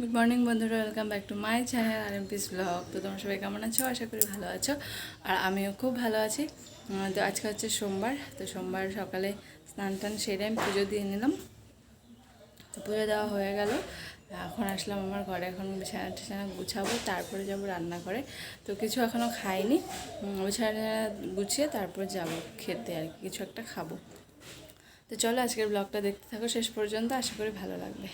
Good morning বন্ধুরা welcome back to my channel R M piece blog তো তোমরা সবাই কেমন আছো? আশা করি ভালো আছো। আর আমিও খুব ভালো আছি। তো আজকে হচ্ছে সোমবার। তো সোমবার সকালে স্নান টান সেরে আমি পুজো দিয়ে নিলাম। তো পুজো দেওয়া হয়ে গেল। এখন আসলাম আমার ঘরে। এখন বিছানা টিছানা গুছাবো। তারপরে যাব রান্না করে তো কিছু এখনও খাইনি। বিছানা গুছিয়ে তারপর যাব খেতে আর কিছু একটা খাব। তো চলো আজকের ব্লগটা দেখতে থাকো। শেষ পর্যন্ত। আশা করি ভালো লাগবে।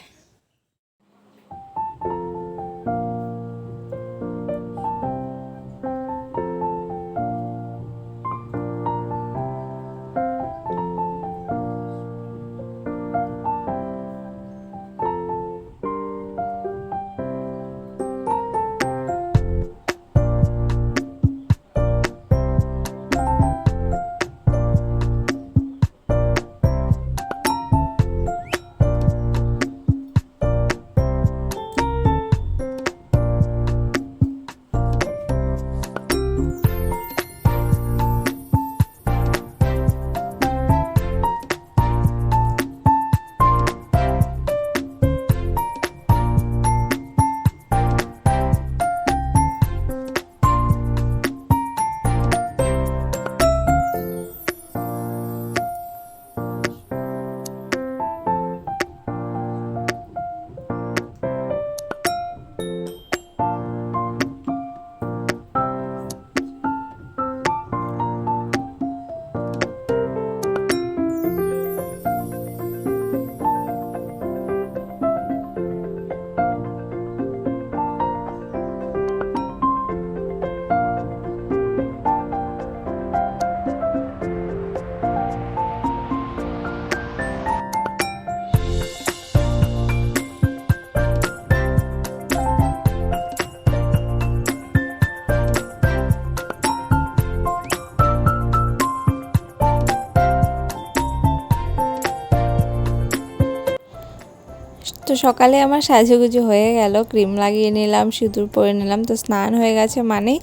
তো সকালে আমার সাজুগুজু হয়ে গেল, ক্রিম লাগিয়ে নিলাম, সিঁদুর পরে নিলাম, তো স্নান হয়ে গেছে মানে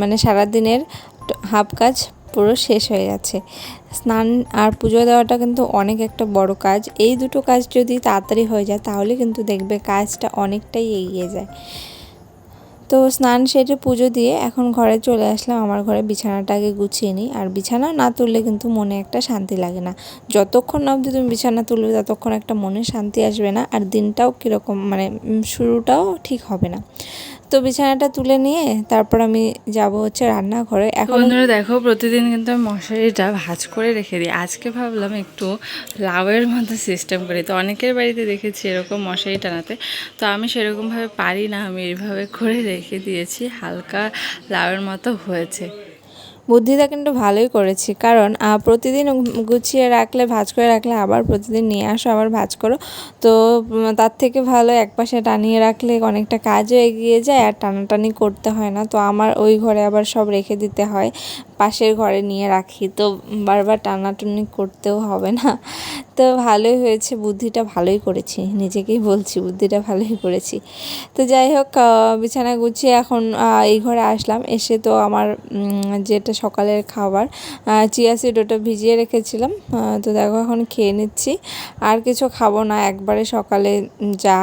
মানে সারাদিনের হাফ কাজ পুরো শেষ হয়ে গেছে। স্নান আর পুজো দেওয়াটা কিন্তু অনেক একটা বড় কাজ। এই দুটো কাজ যদি তাড়াতাড়ি হয়ে যায়, তাহলে কিন্তু দেখবে কাজটা অনেকটাই এগিয়ে যায়। তো স্নান সেরে পুজো দিয়ে এখন ঘরে চলে আসলাম। আমার ঘরে বিছানাটা আগে গুছিয়ে নিই। আর বিছানা না তুললে কিন্তু মনে একটা শান্তি লাগে না। যতক্ষণ না অবধি তুমি বিছানা তুলবে, ততক্ষণ একটা মনে শান্তি আসবে না। আর দিনটাও কীরকম মানে শুরুটাও ঠিক হবে না। তো বিছানাটা তুলে নিয়ে তারপর আমি যাব হচ্ছে রান্নাঘরে। এখন বন্ধুরা দেখো, প্রতিদিন কিন্তু আমি মশারিটা ভাজ করে রেখে দিই। আজকে ভাবলাম একটু লাউয়ের মতো সিস্টেম করি। তো অনেকের বাড়িতে দেখেছি এরকম মশারি টানাতে। তো আমি সেরকমভাবে পারি না, আমি এইভাবে করে রেখে দিয়েছি। হালকা লাউয়ের মতো হয়েছে। বুদ্ধিটা কিন্তু ভালোই করেছি। কারণ প্রতিদিন গুছিয়ে রাখলে, ভাজ করে রাখলে, আবার প্রতিদিন নিয়ে আসো, আবার ভাজ করো। তো তার থেকে ভালো একপাশে টানিয়ে রাখলে অনেকটা কাজও এগিয়ে যায়, আর টানাটানি করতে হয় না। তো আমার ওই ঘরে আবার সব রেখে দিতে হয়, পাশের ঘরে নিয়ে রাখি। তো বারবার টানাটানি করতেও হবে না। তো ভালোই হয়েছে, বুদ্ধিটা ভালোই করেছি। নিজেকেই বলছি, বুদ্ধিটা ভালোই করেছি। তো যাই হোক বিছানা গুছিয়ে এখন এই ঘরে আসলাম। এসে তো আমার যেটা সকালের খাবার। চিয়া সিড ওটা ভিজিয়ে রেখেছিলাম। তো দেখো এখন খেয়ে নিচ্ছি। আর কিছু খাব না, একবারে সকালে যা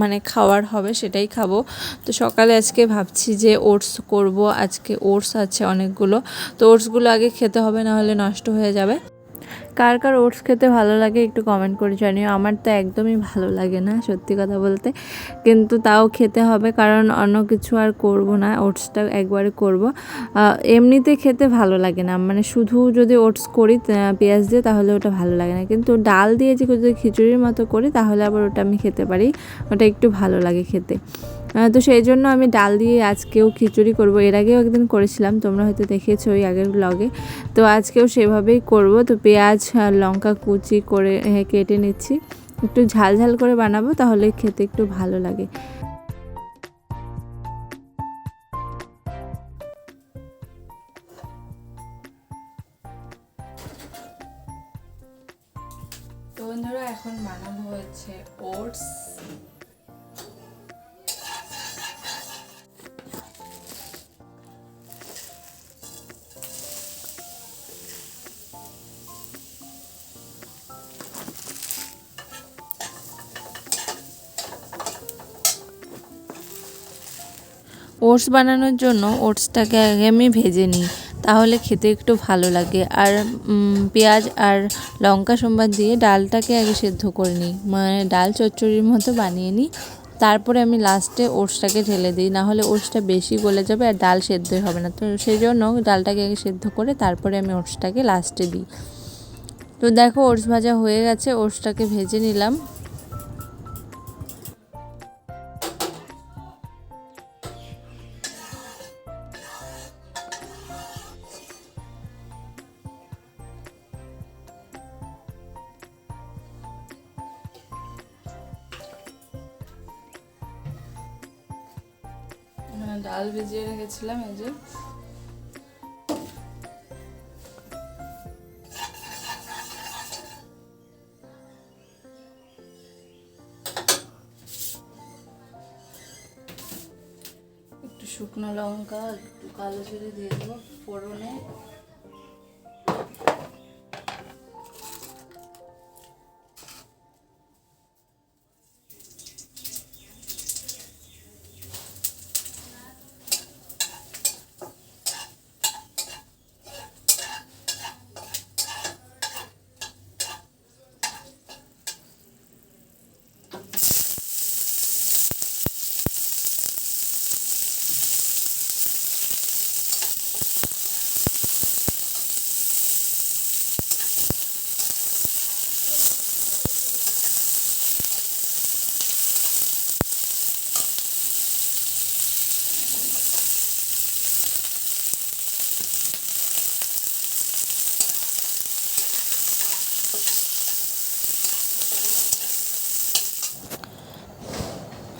মানে খাওয়ার হবে সেটাই খাব। তো সকালে আজকে ভাবছি যে ওটস করব। আজকে ওটস আছে অনেকগুলো। তো ওটসগুলো আগে খেতে হবে না হলে নষ্ট হয়ে যাবে। কার কার ওটস খেতে ভালো লাগে একটু কমেন্ট করে জানিও। আমার তো একদমই ভালো লাগে না, সত্যি কথা বলতে। কিন্তু তাও খেতে হবে, কারণ অন্য কিছু আর করব না, ওটসটা একবারে করব। এমনিতে খেতে ভালো লাগে না মানে শুধু যদি ওটস করি পেঁয়াজ দিয়ে, তাহলে ওটা ভালো লাগে না। কিন্তু ডাল দিয়ে যদি খিচুড়ির মতো করি, তাহলে আবার ওটা আমি খেতে পারি, ওটা একটু ভালো লাগে খেতে। তো সেই জন্য আমি ডাল দিয়ে আজকেও খিচুড়ি করব। এর আগেও একদিন করেছিলাম তোমরা হয়তো দেখেছ ওই আগের ব্লগে তো আজকেও সেভাবেই করব। তো পেঁয়াজ লঙ্কা কুচি করে এ, কেটে নিচ্ছি। একটু ঝাল ঝাল করে বানাবো তাহলে খেতে একটু ভালো লাগে। বন্ধুরা এখন বানাবো হচ্ছে ওটস। ওটস বানানোর জন্য ওটসটাকে আগে আমি ভেজে নিই, তাহলে খেতে একটু ভালো লাগে। আর পেঁয়াজ আর লঙ্কা সোমবার দিয়ে ডালটাকে আগে সেদ্ধ করে নিই মানে ডাল চচ্চড়ির মতো বানিয়ে নিই। তারপরে আমি লাস্টে ওটসটাকে ঢেলে দিই, নাহলে ওটসটা বেশি গলে যাবে আর ডাল সেদ্ধই হবে না। তো সেই জন্য ডালটাকে আগে সেদ্ধ করে তারপরে আমি ওটসটাকে লাস্টে দিই। তো দেখো ওটস ভাজা হয়ে গেছে, ওটসটাকে ভেজে নিলাম। শুকনো লঙ্কা একটু কালো জিরে দিয়ে দেবো ফোড়নে।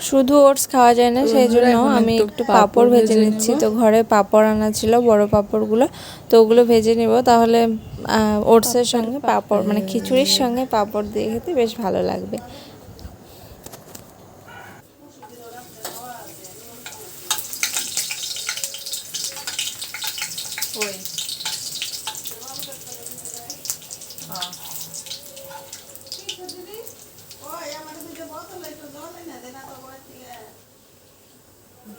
শুধু ওটস খাওয়া যায় না সেই জন্য আমি একটু পাপড় ভেজে নিচ্ছি। তো ঘরে পাঁপড় আনা ছিল বড় পাঁপড়গুলো। তো ওগুলো ভেজে নিব। তাহলে ওটসের সঙ্গে পাঁপড় মানে খিচুড়ির সঙ্গে পাঁপড় দিয়ে খেতে বেশ ভালো লাগবে ওই আহ।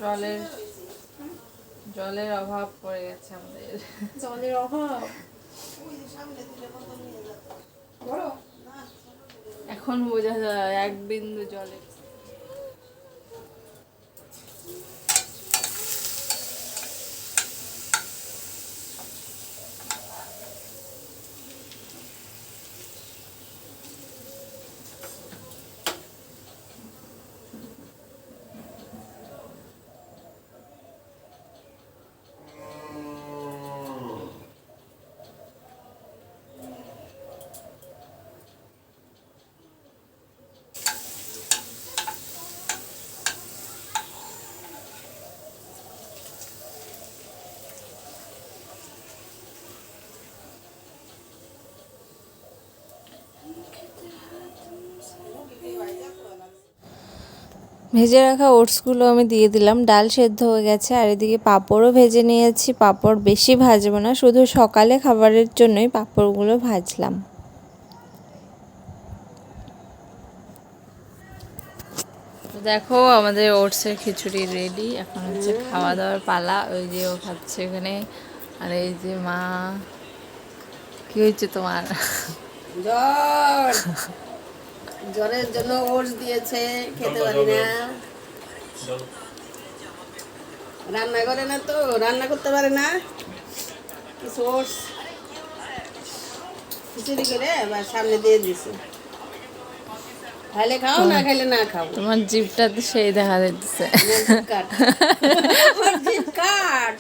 জলের জলের অভাব পড়ে গেছে আমাদের। জলের অভাব? এখন বোঝা যায় এক বিন্দু জলে ভেজে রাখা ওটসগুলো আমি দিয়ে দিলাম। ডাল সেদ্ধ হয়ে গেছে। আর এদিকে পাঁপড়ও ভেজে নিয়েছি। পাঁপড় বেশি ভাজবো না শুধু সকালে খাবারের জন্যই পাঁপড়গুলো ভাজলাম। তো দেখো আমাদের ওটসের খিচুড়ি রেডি এখন হচ্ছে খাওয়া দাওয়ার পালা। ওই যে ও খাচ্ছে এখানে আর এই যে মা কি হয়েছে তোমার? জ্বরের জন্য ওটস দিয়েছে খেতে পারি না। রান্না করে না তো রান্না করতে পারে না। কিছু ওটস। খিচুড়ি করে বা সামনে দিয়ে দিছে। খাইলে খাও না খাইলে না খাও। তোমার জিভটা তো সেই দেখা যাচ্ছে আমার কাট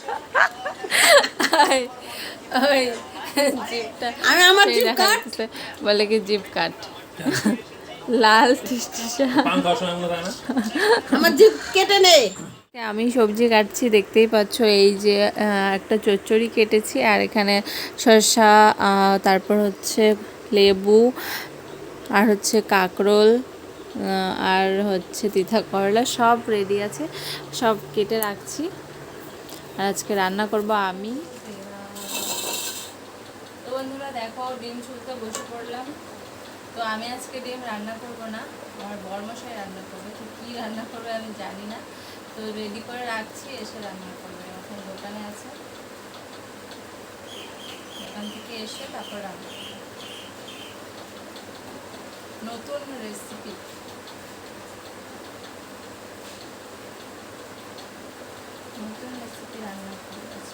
ওই আমি আমার বলে কি জিভ কাট লাল টিসটিসা। আমার জিভ কেটে নে আমি সবজি কাটছি দেখতেই পাচ্ছ এই যে একটা চচ্চড়ি কেটেছি আর এখানে শসা তারপর হচ্ছে লেবু আর হচ্ছে কাকরোল আর হচ্ছে তিথা করলা সব রেডি আছে সব কেটে রাখছি। আর আজকে রান্না করব আমি। তো বন্ধুরা দেখো ডিম ছুলতে বসে পড়লাম। তো আমি আজকে ডিম রান্না করব না, আমার বরমশাই রান্না করবে, তো কী রান্না করবে আমি জানি না। তো রেডি করে রাখছি, এসে রান্না করবে, এখন দোকানে আছে। দোকান থেকে এসে তারপর রান্না নতুন রেসিপি নতুন রেসিপি রান্না করবে।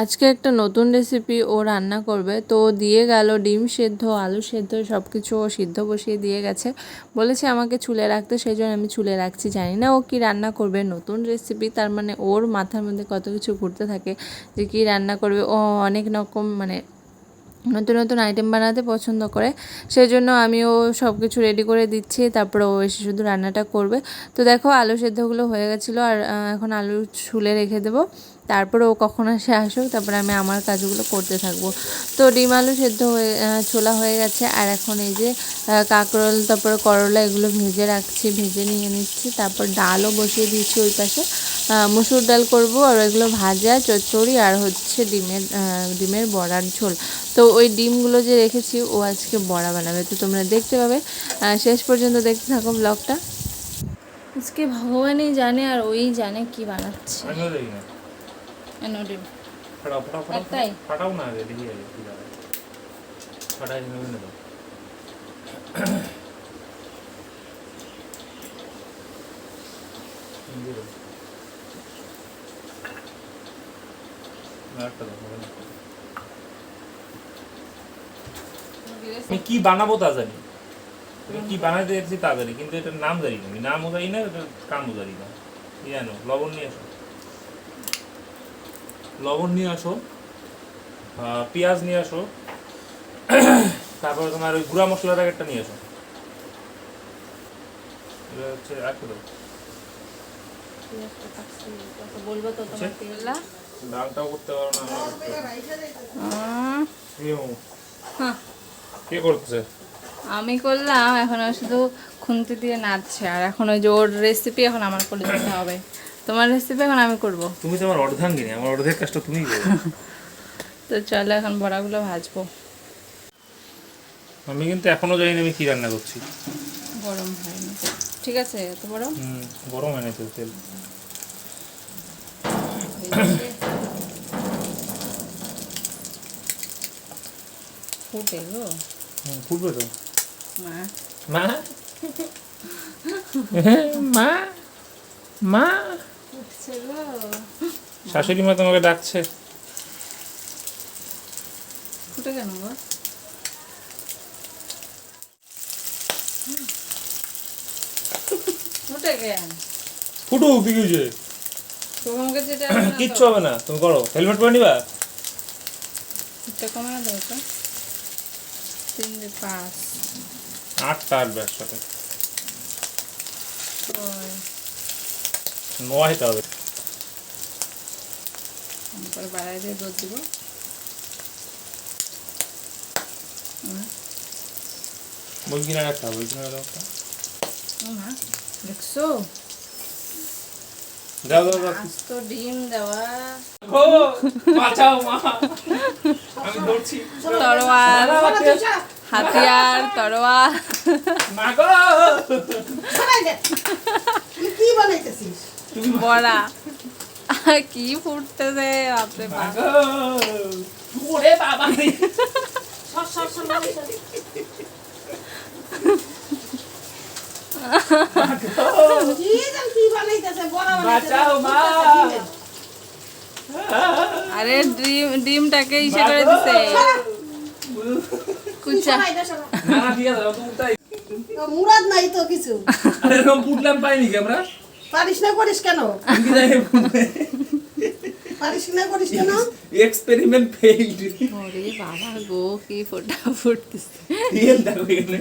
আজকে। একটা নতুন রেসিপি ও রান্না করবে। তো দিয়ে গেল ডিম সেদ্ধ, আলু সেদ্ধ সব কিছু ও সিদ্ধ বসিয়ে দিয়ে গেছে। বলেছে আমাকে চুলে রাখতে সেই জন্য আমি চুলে রাখছি। জানি না ও কি রান্না করবে। নতুন রেসিপি তার মানে ওর মাথার মধ্যে কত কিছু ঘুরতে থাকে যে কি রান্না করবে। ও অনেক রকম মানে নতুন নতুন আইটেম বানাতে পছন্দ করে। সেই জন্য আমিও সব কিছু রেডি করে দিচ্ছি। তারপরে ও এসে শুধু রান্নাটা করবে। তো দেখো আলু সেদ্ধগুলো হয়ে গেছিল। আর এখন আলু ছুলে রেখে দেবো। তারপরে ও কখন আসে আসুক তারপরে আমি আমার কাজগুলো করতে থাকব। তো ডিম আলু সেদ্ধ হয়ে ছোলা হয়ে গেছে আর এখন এই যে কাঁকরোল তারপরে করলা এগুলো ভেজে রাখছি ভেজে নিয়ে নিচ্ছি তারপর ডালও বসিয়ে দিচ্ছি ওই পাশে। মুসুর ডাল করব আর এগুলো ভাজা চচ্চড়ি আর হচ্ছে ডিমের ডিমের বড়ার ঝোল। তো ওই ডিমগুলো যে রেখেছি ও আজকে বড়া বানাবে। তো তোমরা দেখতে পাবে। শেষ পর্যন্ত দেখতে থাকো ব্লগটা। আজকে ভগবানই জানে আর ওই জানে কি বানাচ্ছে। কি। আমি বানাবো তা জানি কি বানাইতে যাচ্ছি তা জানি কিন্তু এটার নাম জানি না আমি নামও জানি না এটার কামও জানি না কি জানো লবণ নিয়ে আসো লবণ নিয়ে আসো পেঁয়াজ নিয়ে আসো তারপরে তোমার ওই গুঁড়া মশলার প্যাকেটটা নিয়ে আসো। এটা হচ্ছে রাখতে দাও বলব তো তোমার তেলা ডালটাও করতে পারো না কি? হ্যাঁ। করতেছে আমি করলাম এখন শুধু খুন্তি দিয়ে নাচছে আর এখন ওই যে ওর রেসিপি এখন আমার করে দিতে হবে। তোমার রেসিপি এখন আমি করব। তুমি তো আমার অর্ধাঙ্গিনী আমার অর্ধেক কাজটা তুমিই করো তো চলো এখন বড়াগুলো ভাজবো। আমি কিন্তু এখনও জানি না আমি কি রান্না করছি। গরম হয়নি। ঠিক আছে এত বড়? হুম গরম এনেছে তেল। ফুটে গো। হুম, ফুটবে তো। মা। মা? মা? মা? শাশুড়ি মা তোমাকে ডাকছে। ফুটে কেন ফুটে কেন? ফুটু কি হয়েছে? কিচ্ছু হবে না তুমি করো। হেলমেট পরে নিবা? এটা কমে না তিন পাঁচ। আটটা আসবে একসাথে। ছয়। নয়টা হবে। তারপরে বাড়াই দিয়ে দুধ দিব। দেখছ? তো ডিম দেওয়া। ও বাঁচাও মা। আমি তরোয়াল হাতিয়ার মা গো। কি বানাইতেছিস? বড়া। কি ফুটতেছে বাপরে ওরে বাবা। আরে ডিম ডিমটাকে ইসে করে দিছে। কুচা। সবাই দেখ, সবাই। না না ঠিক আছে তো উঠাই তো মুরাদ নাই তো কিছু। আরে এরকম পুটলাম পাইনি আমরা? পারিস না করিস কেন? পারিস না করিস কেন? এক্সপেরিমেন্ট ফেইলড ওরে বাবা গো কি ফোটা ফুটতেছে রিয়েল দেখো এখানে।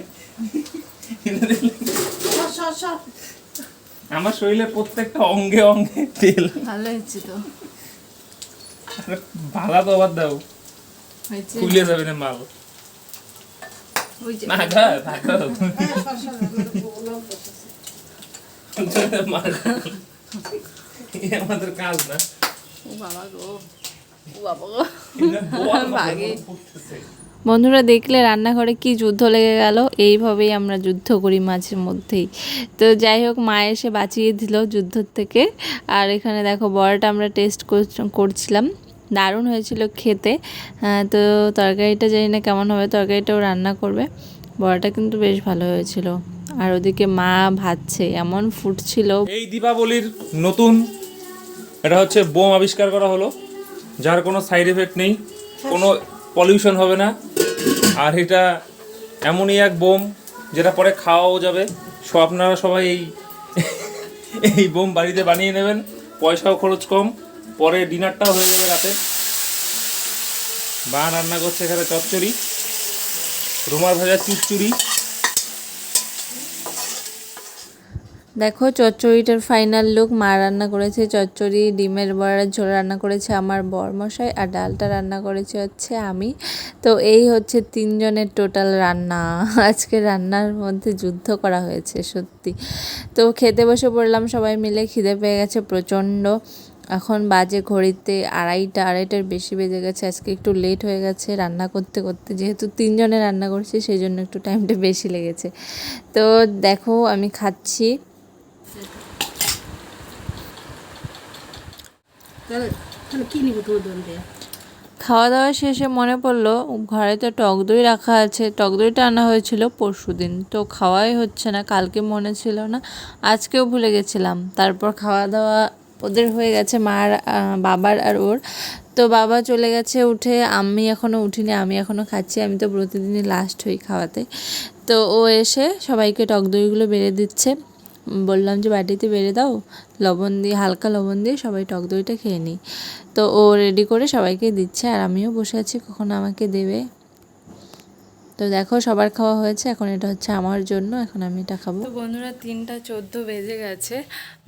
আমার শরীরের প্রত্যেকটা অঙ্গে অঙ্গে তেল ভালো হয়েছে তো। ভালা তো আবার দাও। খুলে যাবে না মাল। না আমাদের কাজ না। ও বাবা গো ও বাবা গো কিন্তু বল না, ভাগে। বন্ধুরা দেখলে রান্নাঘরে কি যুদ্ধ লেগে গেল? এইভাবেই আমরা যুদ্ধ করি মাঝে মধ্যেই। তো যাই হোক মা এসে বাঁচিয়ে দিল যুদ্ধ থেকে। আর এখানে দেখো বড়াটা আমরা টেস্ট করছিলাম। দারুণ হয়েছিল খেতে। তো তরকারিটা জানি না কেমন হবে তরকারিটাও রান্না করবে। বড়াটা কিন্তু বেশ ভালো হয়েছিল। আর ওদিকে মা ভাজছে, এমন ফুটছিল। এই দীপাবলির নতুন এটা হচ্ছে বোম আবিষ্কার করা হলো, যার কোনো সাইড এফেক্ট নেই, কোনো পলিউশন হবে না। আর এটা এমনই এক বোম, যেটা পরে খাওয়াও যাবে। সো আপনারা সবাই এই এই বোম বাড়িতে বানিয়ে নেবেন, পয়সাও খরচ কম, পরে ডিনারটাও হয়ে যাবে রাতে। বা রান্না করছে এখানে চচ্চড়ি রুমার ভাজা চুচচুরি দেখো, চচ্চড়িটার ফাইনাল লুক মা রান্না করেছে চচ্চড়ি, ডিমের বড়ার ঝোল রান্না করেছে আমার বরমশাই আর ডালটা রান্না করেছে হচ্ছে আমি। তো এই হচ্ছে তিনজনের টোটাল রান্না। আজকে রান্নার মধ্যে যুদ্ধ করা হয়েছে, সত্যি। তো খেতে বসে পড়লাম সবাই মিলে, খিদে পেয়ে গেছে প্রচণ্ড। এখন বাজে ঘড়িতে আড়াইটা, আড়াইটার বেশি বেজে গেছে, আজকে একটু লেট হয়ে গেছে রান্না করতে করতে। যেহেতু তিনজনে রান্না করছি, সেই জন্য একটু টাইমটা বেশি লেগেছে। তো দেখো, আমি খাচ্ছি। খাওয়া দাওয়া শেষে মনে পড়ল ঘরে তো টক দই রাখা আছে। টক দইটা আনা হয়েছিল পরশু দিন তো খাওয়াই হচ্ছে না, কালকে মনে ছিল না, আজকেও ভুলে গেছিলাম। তারপর খাওয়া দাওয়া ওদের হয়ে গেছে, মার বাবার আর ওর। তো বাবা চলে গেছে উঠে, আমি এখনও উঠিনি, আমি এখনও খাচ্ছি, আমি তো প্রতিদিনই লাস্ট হই খাওয়াতে। তো ও এসে সবাইকে টক দইগুলো বেড়ে দিচ্ছে। বললাম যে বাটিতে বেড়ে দাও, লবণ দিয়ে, হালকা লবণ দিয়ে সবাই টক দইটা খেয়ে নিই। তো ও রেডি করে সবাইকে দিচ্ছে আর আমিও বসে আছি, কখন আমাকে দেবে। তো দেখো সবার খাওয়া হয়েছে, এখন এটা হচ্ছে আমার জন্য, এখন আমি এটা খাব। তো বন্ধুরা, তিনটা চোদ্দ বেজে গেছে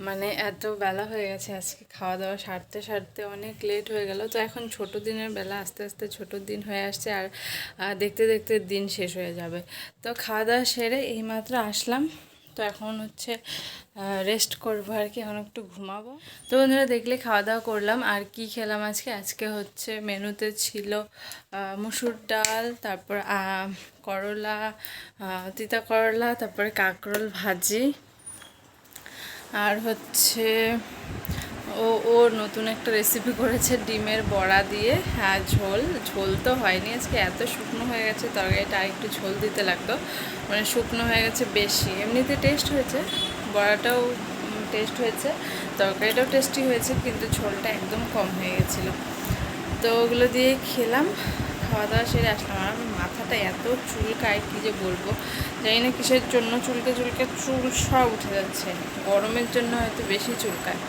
মানে এত বেলা হয়ে গেছে, আজকে খাওয়া দাওয়া সারতে সারতে অনেক লেট হয়ে গেল। তো এখন ছোট দিনের বেলা, আস্তে আস্তে ছোট দিন হয়ে আসছে আর দেখতে দেখতে দিন শেষ হয়ে যাবে। তো খাওয়া দাওয়া সেরে এইমাত্র আসলাম। তো এখন হচ্ছে রেস্ট করব আর কি, এখন একটু ঘুমাবো। তো বন্ধুরা দেখলে খাওয়া দাওয়া করলাম, আর কি খেলাম আজকে? আজকে হচ্ছে মেনুতে ছিল মুসুর ডাল, তারপর করলা তিতা করলা, তারপরে কাঁকরোল ভাজি, আর হচ্ছে ও ও নতুন একটা রেসিপি করেছে ডিমের বড়া দিয়ে। হ্যাঁ ঝোল ঝোল তো হয়নি। আজকে এত শুকনো হয়ে গেছে, তরকারিটা আর একটু ঝোল দিতে লাগতো। মানে শুকনো হয়ে গেছে বেশি। এমনিতে টেস্ট হয়েছে, বড়াটাও টেস্ট হয়েছে, তরকারিটাও টেস্টি হয়েছে, কিন্তু ঝোলটা একদম কম হয়ে গেছিল। তো ওগুলো দিয়ে খেলাম খাওয়া দাওয়া সেরে আসলাম। আর মাথাটা এত চুলকায়, কী যে বলব? জানি না কিসের জন্য চুলকে চুলকে চুল সব উঠে যাচ্ছে। গরমের জন্য হয়তো বেশি চুলকায়।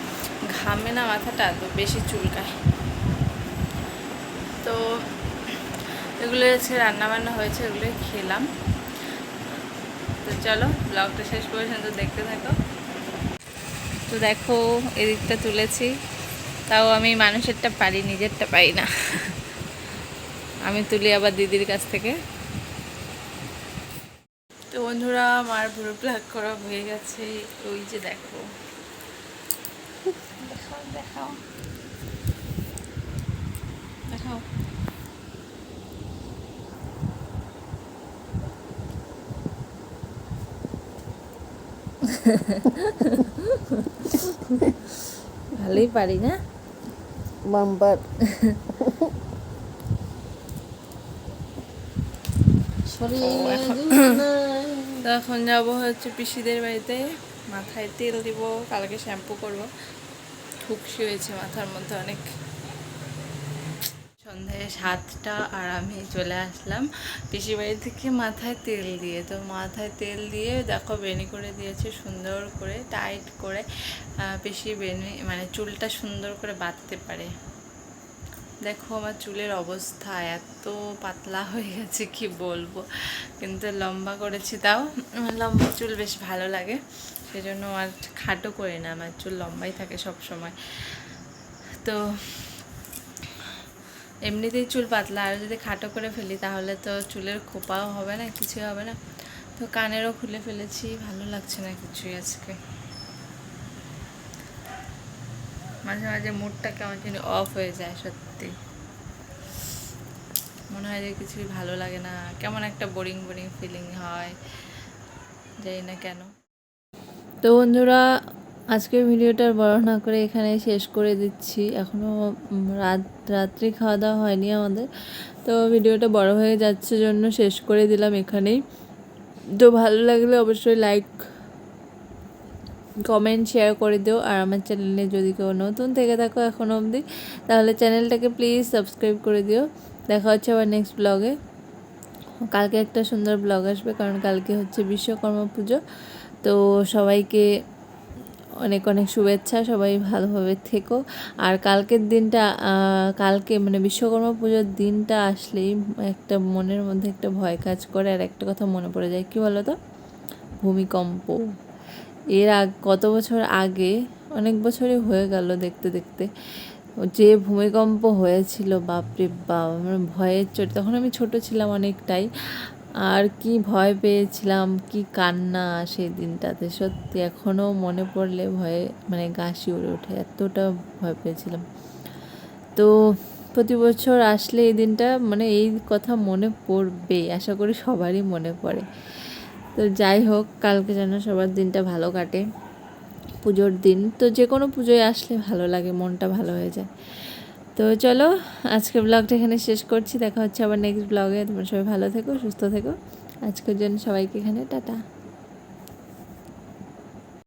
ঘামে না মাথাটা, তো বেশি চুলকায়। তো এগুলো আজকে রান্নাবান্না হয়েছে, এগুলোই খেলাম। তো চলো, ব্লগটা শেষ পর্যন্ত দেখতে থাকো। তো দেখো, এদিকটা তুলেছি। তাও আমি মানুষেরটা পারি, নিজেরটা পারি না। আমি তুলি আবার দিদির কাছ থেকে। তো বন্ধুরা, আমার পুরো প্লাগ করা হয়ে গেছে। ওই যে দেখো। দেখাও। দেখাও। ভালোই পারি না? বাম্পার। তো এখন যাব হচ্ছে পিসিদের বাড়িতে। মাথায় তেল দিব কালকে শ্যাম্পু করব। খুশি হয়েছে মাথার মধ্যে অনেক। সন্ধ্যায় সাতটা আর আমি চলে আসলাম পিসি বাড়ি থেকে মাথায় তেল দিয়ে। তো মাথায় তেল দিয়ে দেখো বেনি করে দিয়েছে সুন্দর করে, টাইট করে পিসি বেনি মানে চুলটা সুন্দর করে বাঁধতে পারে। দেখো আমার চুলের অবস্থা এত পাতলা হয়ে গেছে, কি বলব? কিন্তু লম্বা করেছি তাও। লম্বা চুল বেশ ভালো লাগে। সেজন্য আর খাটো করি না, আমার চুল লম্বাই থাকে সব সময়। তো এমনিতেই চুল পাতলা, আর যদি খাটো করে ফেলি তাহলে তো চুলের খোপাও হবে না, কিছুই হবে না। তো কানেরও খুলে ফেলেছি, ভালো লাগছে না কিছুই আজকে। মাঝে মাঝে মুডটা কেমন জানি অফ হয়ে যায় সত্যি। মনে হয় যে কিছুই ভালো লাগে না, কেমন একটা বোরিং বোরিং ফিলিং হয়, জানি না কেন। তো বন্ধুরা, আজকের ভিডিওটা বড় না করে এখানে শেষ করে দিচ্ছি। এখনও রাত, রাত্রি খাওয়া দাওয়া হয়নি আমাদের। তো ভিডিওটা বড় হয়ে যাচ্ছে জন্য শেষ করে দিলাম এখানেই। তো ভালো লাগলে অবশ্যই লাইক কমেন্ট শেয়ার করে দিও। আর আমার চ্যানেলে যদি কেউ নতুন থেকে থাকো এখনও অবধি, তাহলে চ্যানেলটাকে প্লিজ সাবস্ক্রাইব করে দিও। দেখা হচ্ছে আবার নেক্সট ব্লগে কালকে একটা সুন্দর ব্লগ আসবে, কারণ কালকে হচ্ছে বিশ্বকর্মা পুজো। তো সবাইকে অনেক অনেক শুভেচ্ছা, সবাই ভালোভাবে থেকো। আর কালকের দিনটা কালকে মানে বিশ্বকর্মা পুজোর দিনটা আসলেই একটা মনের মধ্যে একটা ভয় কাজ করে। আর একটা কথা মনে পড়ে যায়, কী বলো তো ভূমিকম্প। এর আগ, কত বছর আগে, অনেক বছরই হয়ে গেল দেখতে দেখতে। যে ভূমিকম্প হয়েছিল, বাপরে বাপ আমার ভয়ের চোট। তখন আমি ছোট ছিলাম অনেকটাই। আর কি ভয় পেয়েছিলাম, কি কান্না সেই দিনটাতে। সত্যি এখনও মনে পড়লে ভয়ে মানে গা শিউরে ওঠে, এতটা ভয় পেয়েছিলাম। তো প্রতি বছর আসলে এই দিনটা মানে এই কথা মনে পড়বেই আশা করি সবারই মনে পড়ে। তো যাই হোক, কালকে যেন সবার দিনটা ভালো কাটে, পুজোর দিন। তো যে কোনো পুজোয় আসলে ভালো লাগে, মনটা ভালো হয়ে যায়। তো চলো আজকে ব্লগটা এখানে শেষ করছি। দেখা হচ্ছে আবার নেক্সট ব্লগে তোমার সবাই ভালো থেকো, সুস্থ থেকো। আজকের জন্য সবাইকে এখানে টাটা।